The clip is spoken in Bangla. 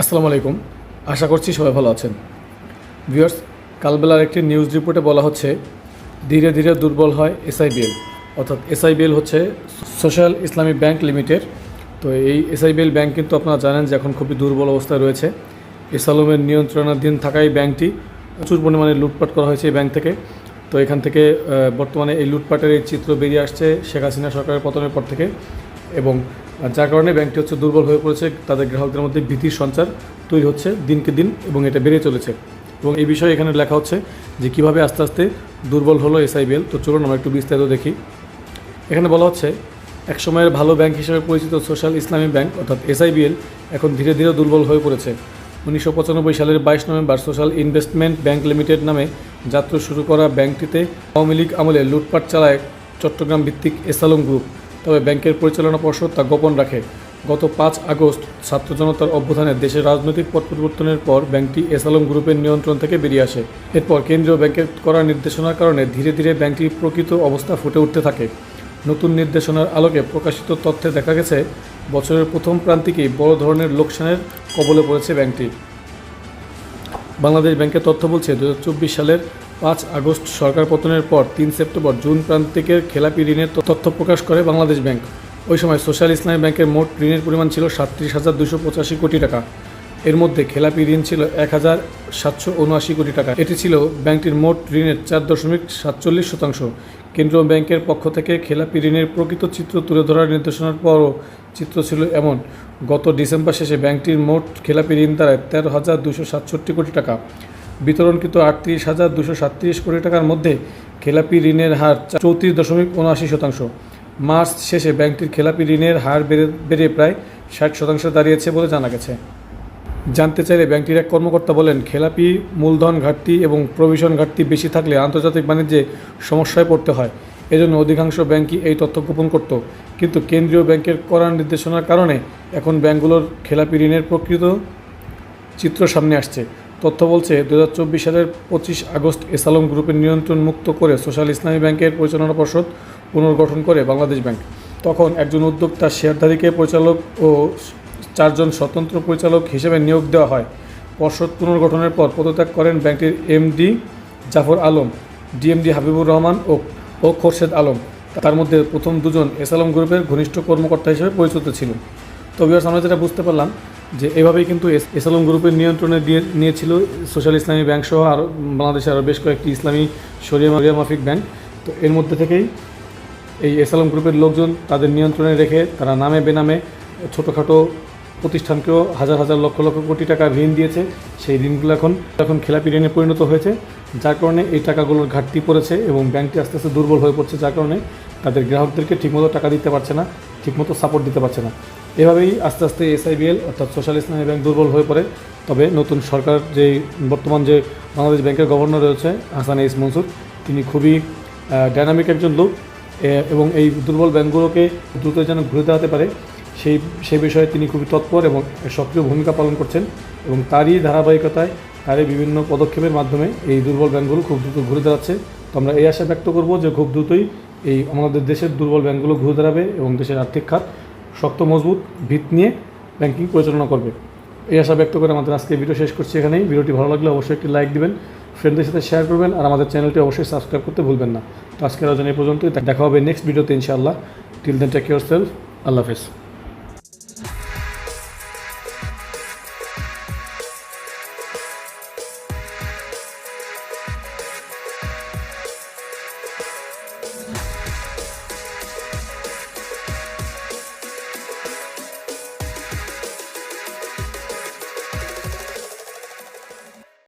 আসসালামু আলাইকুম। আশা করছি সবাই ভালো আছেন। ভিউয়ার্স, কালবেলার একটি নিউজ রিপোর্টে বলা হচ্ছে, ধীরে ধীরে দুর্বল হয় এসআইবিএল। অর্থাৎ এসআইবিএল হচ্ছে সোশ্যাল ইসলামিক ব্যাংক লিমিটেড। তো এই এসআইবিএল ব্যাংক কিন্তু আপনারা জানেন যে এখন খুবই দুর্বল অবস্থায় রয়েছে। এসালমের নিয়ন্ত্রণাধীন থাকা এই ব্যাংকটি। প্রচুর পরিমাণে লুটপাট করা হয়েছে এই ব্যাংক থেকে। তো এখান থেকে বর্তমানে এই লুটপাটের এই চিত্র বেরিয়ে আসছে শেখ হাসিনা সরকারের পতনের পর থেকে। এবং যার কারণে ব্যাংকটি হচ্ছে দুর্বল হয়ে পড়েছে। তাদের গ্রাহকদের মধ্যে ভীতির সঞ্চার তৈরি হচ্ছে দিনকে দিন এবং এটা বেড়ে চলেছে। এবং এই বিষয়ে এখানে লেখা হচ্ছে যে কীভাবে আস্তে আস্তে দুর্বল হলো এসআইবিএল। তো চলুন আমরা একটু বিস্তারিত দেখি। এখানে বলা হচ্ছে এক সময়ের ভালো ব্যাংক হিসেবে পরিচিত সোশ্যাল ইসলামী ব্যাংক অর্থাৎ এসআইবিএল এখন ধীরে ধীরে দুর্বল হয়ে পড়েছে। উনিশশো পঁচানব্বই সালের বাইশ November social investment bank limited নামে যাত্রা শুরু করা ব্যাংকটিতে আওয়ামী লীগ আমলে লুটপাট চালায় চট্টগ্রাম ভিত্তিক এসালম গ্রুপ। তবে ব্যাংকের পরিচালনা পর্ষদ তা গোপন রাখে। গত পাঁচ আগস্ট ছাত্র জনতার অভ্যুত্থানে দেশের রাজনৈতিক পট পরিবর্তনের পর ব্যাংকটি এসালম গ্রুপের নিয়ন্ত্রণ থেকে বেরিয়ে আসে। এরপর কেন্দ্রীয় ব্যাংকের করা নির্দেশনার কারণে ধীরে ধীরে ব্যাংকটির প্রকৃত অবস্থা ফুটে উঠতে থাকে। নতুন নির্দেশনার আলোকে প্রকাশিত তথ্যে দেখা গেছে, বছরের প্রথম প্রান্তিকেই বড় ধরনের লোকসানের কবলে পড়েছে ব্যাংকটি। বাংলাদেশ ব্যাংকের তথ্য বলছে দু হাজার চব্বিশ সালের পাঁচ আগস্ট সরকার পতনের পর তিন সেপ্টেম্বর জুন প্রান্তিকের খেলাপি ঋণের তথ্য প্রকাশ করে বাংলাদেশ ব্যাংক। ওই সময় সোশ্যাল ইসলামী ব্যাংকের মোট ঋণের পরিমাণ ছিল সাতত্রিশ হাজার দুশো পঁচাশি কোটি টাকা। এর মধ্যে খেলাপি ঋণ ছিল এক হাজার সাতশো উনআশি কোটি টাকা। এটি ছিল ব্যাংকটির মোট ঋণের চার দশমিক সাতচল্লিশ শতাংশ। কেন্দ্রীয় ব্যাংকের পক্ষ থেকে খেলাপি ঋণের প্রকৃত চিত্র তুলে ধরার নির্দেশনার পরও চিত্র ছিল এমন। গত ডিসেম্বর শেষে ব্যাংকটির মোট খেলাপি ঋণ দাঁড়ায় তেরো হাজার দুশো সাতষট্টি কোটি টাকা। বিতরণকৃত আটত্রিশ হাজার দুশো সাতত্রিশ কোটি টাকার মধ্যে খেলাপি ঋণের হার চৌত্রিশ দশমিক উনআশি শতাংশ। মার্চ শেষে ব্যাংকটির খেলাপি ঋণের হার বেড়ে বেড়ে প্রায় ষাট শতাংশ দাঁড়িয়েছে বলে জানা গেছে। জানতে চাইলে ব্যাংকটির এক কর্মকর্তা বলেন, খেলাপি, মূলধন ঘাটতি এবং প্রভিশন ঘাটতি বেশি থাকলে আন্তর্জাতিক বাণিজ্যে সমস্যায় পড়তে হয়। এজন্য অধিকাংশ ব্যাংকই এই তথ্য গোপন করত। কিন্তু কেন্দ্রীয় ব্যাংকের করার নির্দেশনার কারণে এখন ব্যাংকগুলোর খেলাপি ঋণের প্রকৃত চিত্র সামনে আসছে। তথ্য বলছে দু হাজার চব্বিশ সালের পঁচিশ আগস্ট এসালম গ্রুপের নিয়ন্ত্রণ মুক্ত করে সোশ্যাল ইসলামী ব্যাংকের পরিচালনা পর্ষদ পুনর্গঠন করে বাংলাদেশ ব্যাংক। তখন একজন উদ্যোক্তা শেয়ারধারীকে পরিচালক ও চারজন স্বতন্ত্র পরিচালক হিসেবে নিয়োগ দেওয়া হয়। পর্ষদ পুনর্গঠনের পর পদত্যাগ করেন ব্যাংকটির এমডি জাফর আলম, ডিএমডি হাবিবুর রহমান ও ও খোরশেদ আলম। তার মধ্যে প্রথম দুজন এসালম গ্রুপের ঘনিষ্ঠ কর্মকর্তা হিসেবে পরিচিত ছিলেন। তো বিয়ার্স আমরা যেটা বুঝতে পারলাম যে এভাবেই কিন্তু এস- এসালম গ্রুপের নিয়ন্ত্রণে দিয়ে নিয়েছিল সোশ্যাল ইসলামী ব্যাংক সহ আরও বাংলাদেশের আরও বেশ কয়েকটি ইসলামী শরিয়া মাফিক ব্যাংক। তো এর মধ্যে থেকেই এই এসালম গ্রুপের লোকজন তাদের নিয়ন্ত্রণে রেখে তারা নামে বেনামে ছোটোখাটো প্রতিষ্ঠানকেও হাজার হাজার লক্ষ লক্ষ কোটি টাকা ঋণ দিয়েছে। সেই ঋণগুলো এখন এখন খেলাপি ঋণে পরিণত হয়েছে। যার কারণে এই টাকাগুলোর ঘাটতি পড়েছে এবং ব্যাংকটি আস্তে আস্তে দুর্বল হয়ে পড়ছে। যার কারণে তাদের গ্রাহকদেরকে ঠিকমতো টাকা দিতে পারছে না, ঠিকমতো সাপোর্ট দিতে পারছে না। এভাবেই আস্তে আস্তে এসআইবিএল, অর্থাৎ সোশ্যাল ইসলামী ব্যাংক দুর্বল হয়ে পড়ে। তবে নতুন সরকার যে বর্তমান যে বাংলাদেশ ব্যাংকের গভর্নর রয়েছে, হাসান ইস মনসুর, তিনি খুবই ডাইনামিক একজন লোক এবং এই দুর্বল ব্যাংকগুলোকে দ্রুত যেন ঘুরে দাঁড়াতে পারে, সেই সেই বিষয়ে তিনি খুবই তৎপর এবং সক্রিয় ভূমিকা পালন করছেন এবং তারই ধারাবাহিকতায় তারই বিভিন্ন পদক্ষেপের মাধ্যমে এই দুর্বল ব্যাংকগুলো খুব দ্রুত ঘুরে দাঁড়াচ্ছে। তো আমরা এই আশা ব্যক্ত করব যে খুব দ্রুতই এই আমাদের দেশের দুর্বল ব্যাংকগুলো ঘুরে দাঁড়াবে এবং দেশের আর্থিক খাত শক্ত, মজবুত ভিত নিয়ে ব্যাংকিং পরিচালনা করবে। এই আশা ব্যক্ত করে আমাদের আজকে ভিডিও শেষ করছি এখানেই। ভিডিওটি ভালো লাগলে অবশ্যই একটি লাইক দিবেন ফ্রেন্ডদের সাথে শেয়ার করবেন, আর আমাদের চ্যানেলটি অবশ্যই সাবস্ক্রাইব করতে ভুলবেন না। তো আজকের আলোচনা এই পর্যন্তই। দেখা হবে নেক্সট ভিডিওতে ইনশাআল্লাহ। Till then take yourself আল্লাহ হাফেজ।